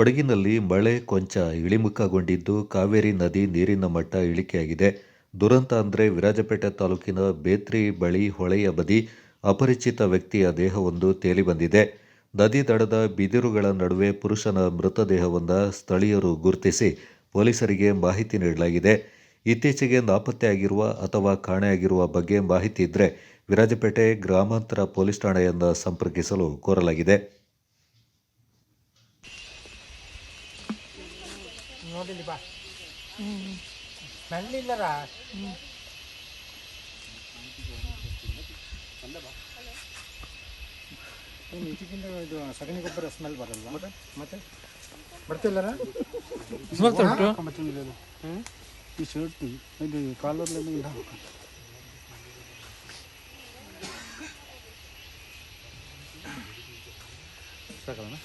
ಕೊಡಗಿನಲ್ಲಿ ಮಳೆ ಕೊಂಚ ಇಳಿಮುಖಗೊಂಡಿದ್ದು ಕಾವೇರಿ ನದಿ ನೀರಿನ ಮಟ್ಟ ಇಳಿಕೆಯಾಗಿದೆ. ದುರಂತ ಅಂದರೆ ವಿರಾಜಪೇಟೆ ತಾಲೂಕಿನ ಬೇತ್ರಿ ಬಳಿ ಹೊಳೆಯ ಬದಿ ಅಪರಿಚಿತ ವ್ಯಕ್ತಿಯ ದೇಹವೊಂದು ತೇಲಿ ಬಂದಿದೆ. ನದಿ ದಡದ ಬಿದಿರುಗಳ ನಡುವೆ ಪುರುಷನ ಮೃತದೇಹವನ್ನು ಸ್ಥಳೀಯರು ಗುರುತಿಸಿ ಪೊಲೀಸರಿಗೆ ಮಾಹಿತಿ ನೀಡಲಾಗಿದೆ. ಇತ್ತೀಚೆಗೆ ನಾಪತ್ತೆಯಾಗಿರುವ ಅಥವಾ ಕಾಣೆಯಾಗಿರುವ ಬಗ್ಗೆ ಮಾಹಿತಿ ಇದ್ದರೆ ವಿರಾಜಪೇಟೆ ಗ್ರಾಮಾಂತರ ಪೊಲೀಸ್ ಠಾಣೆಯನ್ನು ಸಂಪರ್ಕಿಸಲು ಕೋರಲಾಗಿದೆ. ನೋಡಿಲಿ ಬಾ. ಹ್ಞೂ ಏನು ಇದಕ್ಕಿಂತ ಇದು ಸಗಣಿ ಗೊಬ್ಬರ ಸ್ಮೆಲ್ ಬರಲ್ಲ. ಮತ್ತೆ? ಮತ್ತೆ? ಬರ್ತಿಲ್ಲರ ಈ ಶರ್ಟ್ ಇದು ಕಾಲರ್ ಇಲ್ಲ ಸಾಕಲ್ಲ